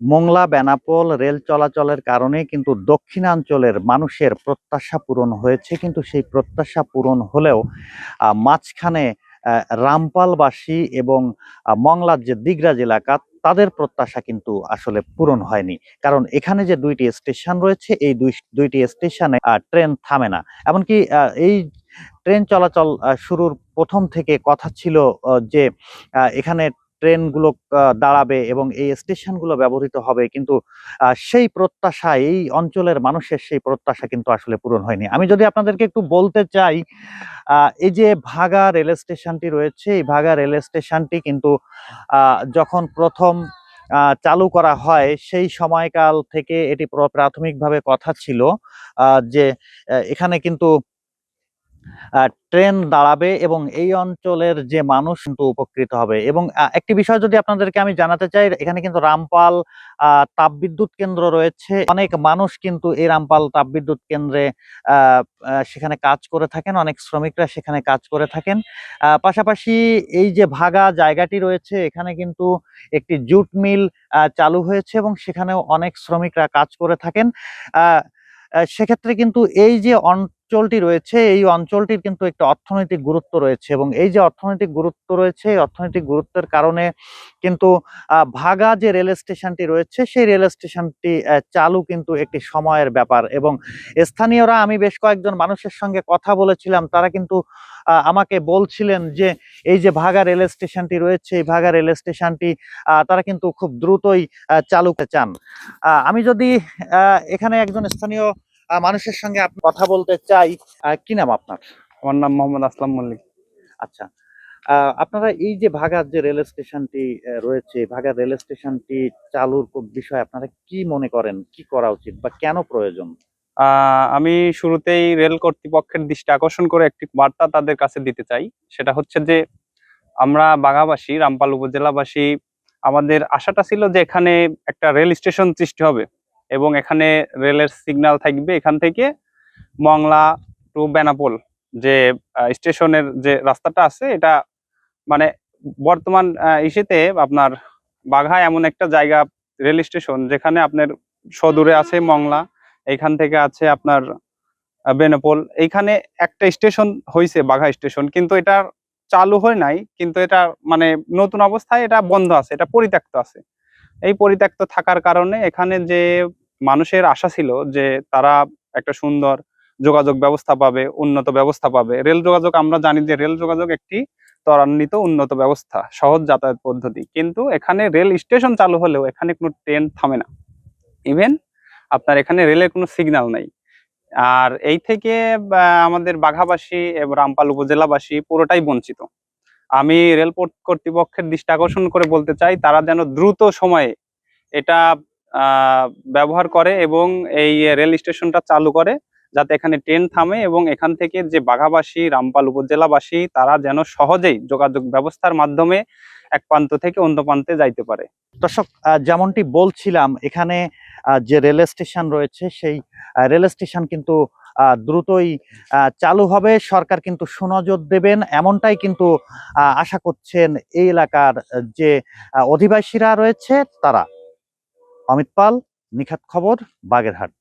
Mongla Benapole rail চলাচলের কারণে কিন্তু দক্ষিণাঞ্চলের মানুষের প্রত্যাশা পূরণ হয়েছে, কিন্তু সেই প্রত্যাশা পূরণ হলেও মাঝখানে রামপালবাসী এবং মংলার যে দিগরাজ এলাকা, তাদের প্রত্যাশা কিন্তু আসলে পূরণ হয়নি। কারণ এখানে যে দুইটি স্টেশন রয়েছে, এই দুই, দুইটি স্টেশনে ট্রেন থামে না। এমনকি এই ট্রেন চলাচল শুরুর প্রথম থেকে কথা ছিল যে এখানে ট্রেনগুলো দাঁড়াবে এবং এই স্টেশনগুলো ব্যবহৃত হবে। কিন্তু সেই প্রত্যাশা, এই অঞ্চলের মানুষের সেই প্রত্যাশা কিন্তু আসলে পূরণ হয়নি। আমি যদি আপনাদেরকে একটু বলতে চাই এই যে ভাগা রেল স্টেশনটি রয়েছে, এই ভাগা রেল স্টেশনটি কিন্তু যখন প্রথম চালু করা হয়, সেই সময়কাল থেকে এটি প্রাথমিকভাবে কথা ছিল যে এখানে কিন্তু ট্রেন দাঁড়াবে এবং এই অঞ্চলের যে মানুষ কিন্তু উপকৃত হবে। এবং একটি বিষয় যদি আপনাদেরকে আমি জানাতে চাই, এখানে কিন্তু রামপাল তাপবিদ্যুৎ কেন্দ্র রয়েছে। অনেক মানুষ কিন্তু এই রামপাল তাপবিদ্যুৎ কেন্দ্রে সেখানে কাজ করে থাকেন। অনেক শ্রমিকরা সেখানে কাজ করে থাকেন। পাশাপাশি এই যে ভাগা জায়গাটি রয়েছে, এখানে কিন্তু একটি জুট মিল চালু হয়েছে এবং সেখানেও অনেক শ্রমিকরা কাজ করে থাকেন। সেক্ষেত্রে কিন্তু এই যে অঞ্চলটি রয়েছে, এই অঞ্চলটির কিন্তু একটা অর্থনৈতিক গুরুত্ব রয়েছে এবং এই যে অর্থনৈতিক গুরুত্ব রয়েছে, এই অর্থনৈতিক গুরুত্বের কারণে কিন্তু ভাগা যে রেল স্টেশনটি রয়েছে, সেই রেল স্টেশনটি চালু কিন্তু একটি সময়ের ব্যাপার এবং স্থানীয়রা, আমি বেশ কয়েকজন মানুষের সঙ্গে কথা বলেছিলাম, তারা কিন্তু আমাকে বলছিলেন যে এই যে ভাগা রেল স্টেশনটি রয়েছে, এই ভাগা রেল স্টেশনটি তারা কিন্তু খুব দ্রুতই চালু চান। আমি যদি এখানে একজন স্থানীয় মানুষের সঙ্গে আপ- কথা বলতে চাই। কি নাম আপনার? আমার নাম মোহাম্মদ আসলাম মল্লিক। আচ্ছা। আপনারা এই যে ভাগার যে রেল স্টেশনটি রয়েছে ভাগার রেল স্টেশনটি চালুর বিষয়ে আপনারা কি মনে করেন? কি করা উচিত বা কেন প্রয়োজন? আহ, আমি শুরুতেই রেল কর্তৃপক্ষের দৃষ্টি আকর্ষণ করে একটি বার্তা তাদের কাছে দিতে চাই। সেটা হচ্ছে যে আমরা বাঘাবাসী রামপাল উপজেলাবাসী আমাদের আশাটা ছিল যে এখানে একটা রেল স্টেশন সৃষ্টি হবে। এবং এখানে রেলের সিগন্যাল থাকবে এখান থেকে মংলা টু বেনাপোল যে স্টেশনের যে রাস্তাটা আছে, এটা মানে বর্তমান ইসেতে আপনার বাঘা এমন একটা জায়গা রেল স্টেশন যেখানে আপনার সদূরে আছে মংলা, এখান থেকে আছে আপনার বেনাপোল। এইখানে একটা স্টেশন হয়েছে বাঘা স্টেশন, কিন্তু এটা চালু হয় নাই, কিন্তু এটা মানে নতুন অবস্থায় এটা বন্ধ আছে, এটা পরিত্যক্ত আছে। এই পরিত্যক্ত থাকার কারণে এখানে যে মানুষের আশা ছিল যে তারা একটা সুন্দর যোগাযোগ ব্যবস্থা পাবে, উন্নত ব্যবস্থা পাবে। রেল যোগাযোগ, আমরা জানি যে রেল যোগাযোগ একটি ত্বরান্বিত উন্নত ব্যবস্থা, সহজ যাতায়াত পদ্ধতি। কিন্তু এখানে রেল স্টেশন চালু হলেও এখানে কোনো ট্রেন থামে না। ইভেন আপনার এখানে রেলের কোনো সিগন্যাল নাই। আর এই থেকে আমাদের বাঘাবাসী এবং রামপাল উপজেলাবাসী পুরোটাই বঞ্চিত। আমি রেলপথ কর্তৃপক্ষের দৃষ্টি আকর্ষণ করে বলতে চাই, তারা যেন দ্রুত সময়ে এটা ব্যবহার করে এবং এই রেল স্টেশনটা চালু করে। যাতে এখানে ট্রেন থামে এবং এখান থেকে যে বাঘাবাসী, রামপাল উপজেলাবাসী, তারা যেন সহজেই যোগাযোগ ব্যবস্থার মাধ্যমে এক প্রান্ত থেকে অন্য প্রান্তে যাইতে পারে। দর্শক যেমনটি বলছিলাম, এখানে যে রেল স্টেশন রয়েছে, সেই রেল স্টেশন কিন্তু দ্রুতই চালু হবে। সরকার কিন্তু সুনজর দেবেন। এমনটাই কিন্তু আশা করছেন এই এলাকার, যে অধিবাসীরা রয়েছে, তারা। অমিত পাল, নিখাত খবর, বাগেরহাট।